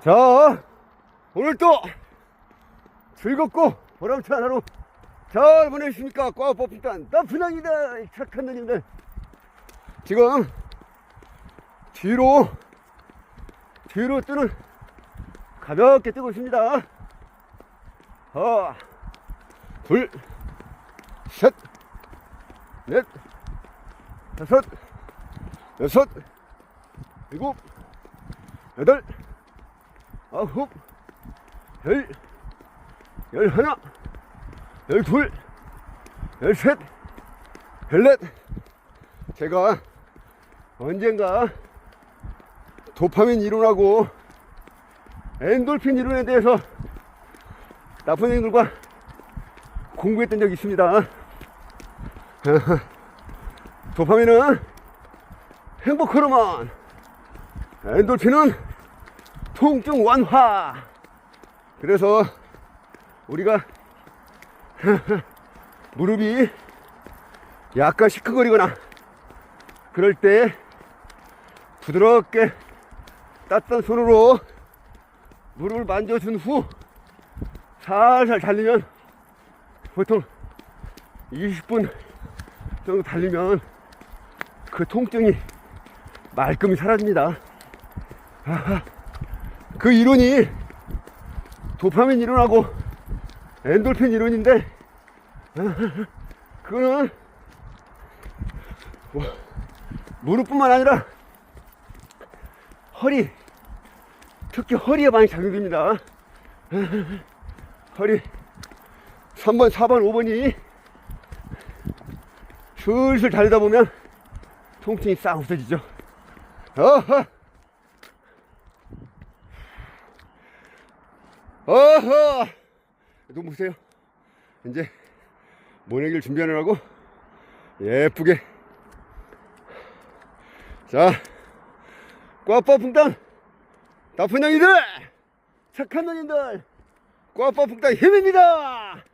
자, 오늘 또 즐겁고 보람찬 하루 잘 보내십니까? 꽉 뽑힌단 나분양이다 착한 누님들. 지금 뒤로, 뒤로 뜨는 가볍게 뜨고 있습니다. 하나, 둘, 셋, 넷, 다섯, 여섯, 일곱, 여덟, 아홉, 열, 열 하나, 열 둘, 열 셋, 열 넷. 제가 언젠가 도파민 이론하고 엔돌핀 이론에 대해서 나쁜 애들과 공부했던 적이 있습니다. 도파민은 행복 호르몬, 엔돌핀은 통증 완화. 그래서 우리가 무릎이 약간 시큰거리거나 그럴 때 부드럽게 따뜻한 손으로 무릎을 만져준 후 살살 달리면 보통 20분 정도 달리면 그 통증이 말끔히 사라집니다. 아하, 그 이론이 도파민 이론하고 엔돌핀 이론인데 그거는 뭐, 무릎뿐만 아니라 허리 특히 허리에 많이 작용됩니다. 허리 3번, 4번, 5번이 슬슬 달리다 보면 통증이 싹 없어지죠. 어허! 어허! 눈 보세요. 이제 모내기를 준비하느라고 예쁘게. 자, 꽈빠풍당 나쁜 형이들! 착한 놈인들! 꽈빠풍당 힘입니다!